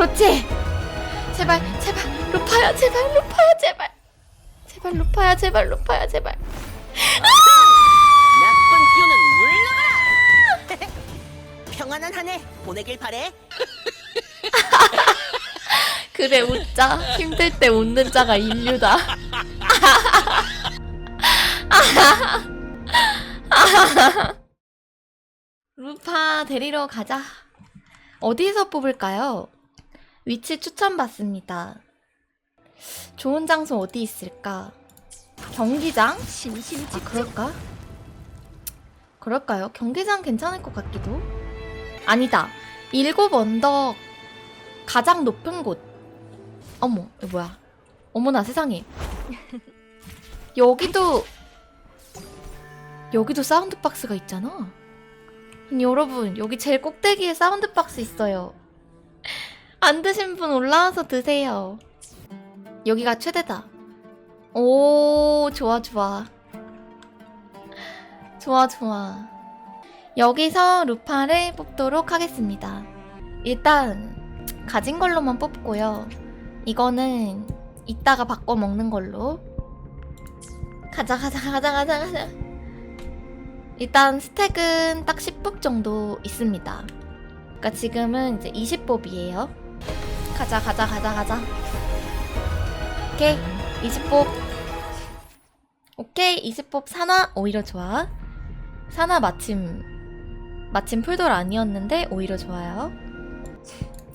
그렇지. 제발, 제발, 루파야, 제발, 루파야, 제발. 제발, 루파야, 제발, 루파야, 제발. 나쁜 기운은 물러가라! 평안한 한 해 보내길 바래. 그래, 웃자. 힘들 때 웃는 자가 인류다. 루파 데리러 가자. 어디에서 뽑을까요? 위치 추천받습니다. 좋은 장소 어디 있을까? 경기장? 아, 그럴까? 그럴까요? 경기장 괜찮을 것 같기도. 아니다. 일곱 언덕 가장 높은 곳. 어머, 이거 뭐야? 어머나 세상에. 여기도 여기도 사운드 박스가 있잖아. 아니, 여러분, 여기 제일 꼭대기에 사운드 박스 있어요. 안 드신 분 올라와서 드세요. 여기가 최대다. 오, 좋아, 좋아. 좋아, 좋아. 여기서 루파를 뽑도록 하겠습니다. 일단, 가진 걸로만 뽑고요. 이거는 이따가 바꿔 먹는 걸로. 가자, 가자, 가자, 가자, 가자. 일단 스택은 딱 10뽑 정도 있습니다. 그러니까 지금은 이제 20뽑이에요. 가자, 가자, 가자, 가자. 오케이, 20뽑. 오케이, 20뽑 사나 오히려 좋아. 사나 마침 마침 풀돌 아니었는데 오히려 좋아요.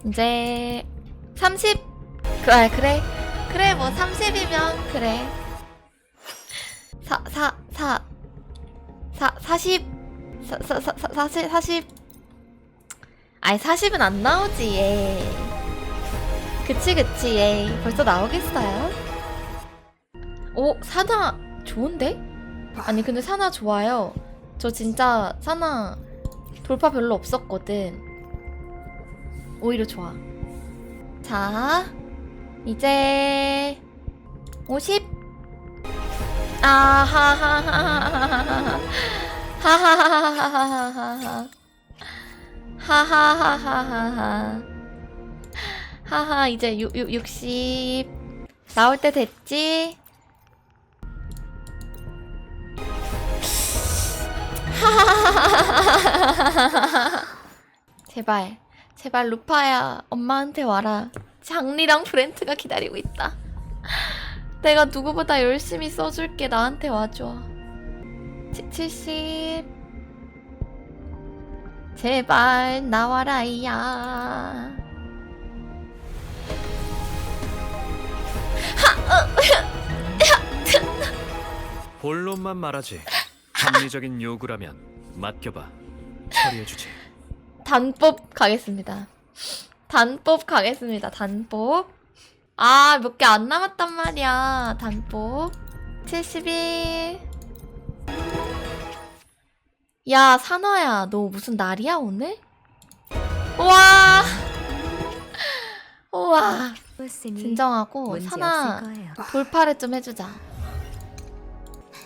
이제 30 그래 그래 그래 뭐 30이면 그래 4 4 4 4 40 4 4 4 40 40 아니 40은 안 나오지 얘 그치 그치 얘 벌써 나오겠어요 오 사나 좋은데? 아니 근데 사나 좋아요 저 진짜 사나 돌파 별로 없었거든 오히려 좋아 자 이제 50 아하하하하하하 하하하하하하하 하하하하하하 하하 이제 6, 6, 60 나올 때 됐지? 제발 제발 루파야 엄마한테 와라. 장리랑 브렌트가 기다리고 있다. 내가 누구보다 열심히 써줄게. 나한테 와줘. 치- 70 제발 나와라 이야 본론만 말하지. 합리적인 요구라면 맡겨봐. 처리해주지. 단법 가겠습니다 단법 가겠습니다 단법 아 몇 개 안 남았단 말이야 단법 71 야, 사나야, 너 무슨 날이야, 오늘? 우와! 우와. 진정하고, 사나, 돌파를 좀 해주자.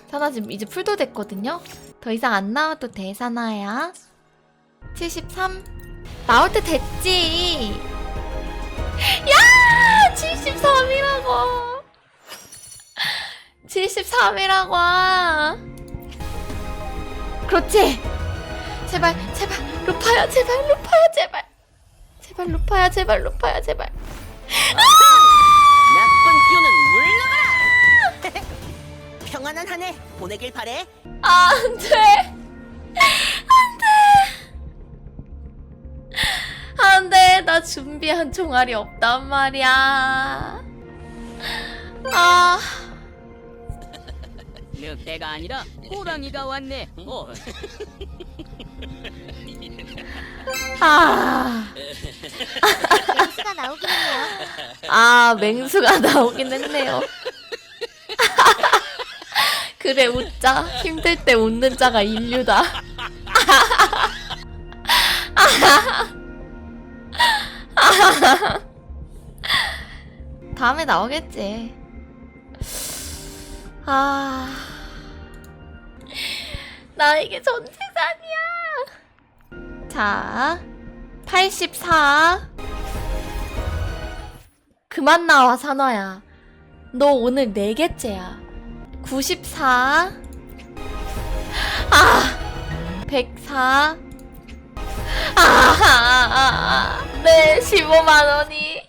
사나 지금 이제 풀도 됐거든요? 더 이상 안 나와도 돼, 사나야. 73? 나올 때 됐지! 야! 73이라고! 73이라고! 그렇지! 제발, 제발, 루파야, 제발, 루파야, 제발! 제발, 루파야, 제발, 루파야, 제발! 나 보내길 바래. 아, 안 돼! 안 돼! 안 돼! 나 준비한 종아리 없단 말이야. 아, 늑대가 아니라 호랑이가 왔네. 어, 아. 수가 나오긴 했네요. 아, 맹수가 나오긴 했네요. 그래, 웃자. 힘들 때 웃는 자가 인류다. 다음에 나오겠지. 아. 나 이게 전 재산이야. 자, 84. 그만 나와, 산화야. 너 오늘 네 개째야. 94. 아! 104. 아, 네, 15만 원이.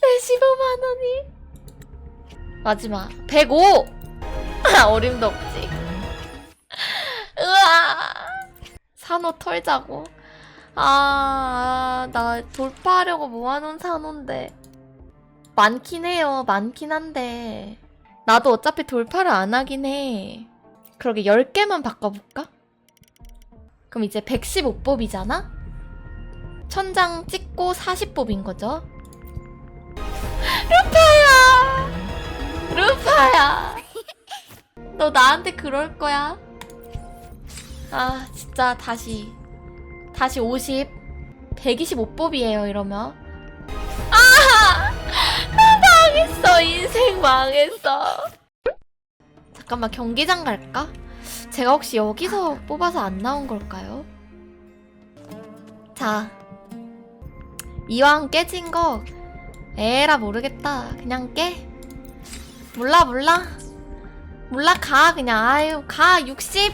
네, 15만 원이. 마지막. 105! 아, 어림도 없지. 으아! 산호 털자고. 아, 나 돌파하려고 모아놓은 산호인데. 많긴 해요. 많긴 한데. 나도 어차피 돌파를 안 하긴 해. 그러게 10개만 바꿔볼까? 그럼 이제 115뽑이잖아? 천장 찍고 40뽑인 거죠? 루파야! 루파야! 너 나한테 그럴 거야? 아, 진짜 다시. 다시 50. 125뽑이에요, 이러면. 망했어. 인생 망했어. 잠깐만, 경기장 갈까? 제가 혹시 여기서 뽑아서 안 나온 걸까요? 자. 이왕 깨진 거, 에라 모르겠다. 그냥 깨. 몰라, 몰라. 몰라, 가. 그냥, 아유, 가. 60.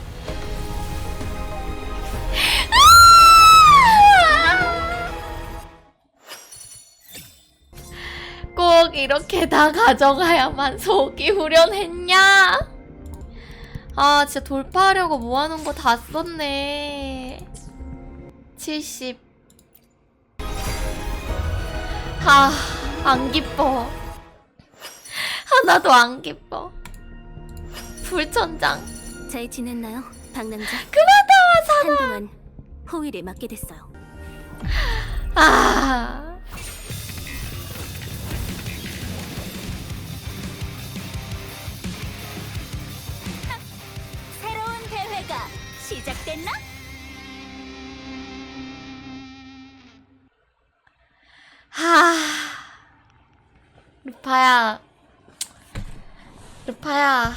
꼭 이렇게 다 가져가야만 속이 후련했냐? 아, 진짜 돌파하려고 모아놓은 거 다 썼네. 70. 아, 안 기뻐. 하나도 안 기뻐. 불천장. 잘 지냈나요, 박남자? 그만 나와, 한동안 호의를 맡게 됐어요. 아. 루파야. 루파야.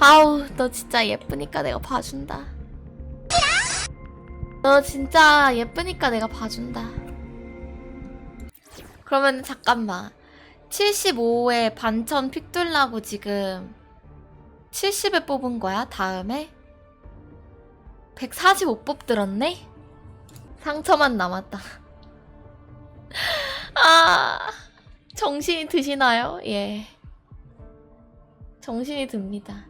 아우, 너 진짜 예쁘니까 내가 봐준다. 너 진짜 예쁘니까 내가 봐준다. 그러면 잠깐만. 75에 반천 픽 둘라고 지금 70에 뽑은 거야, 다음에? 145뽑 들었네? 상처만 남았다. 아, 정신이 드시나요? 예. 정신이 듭니다.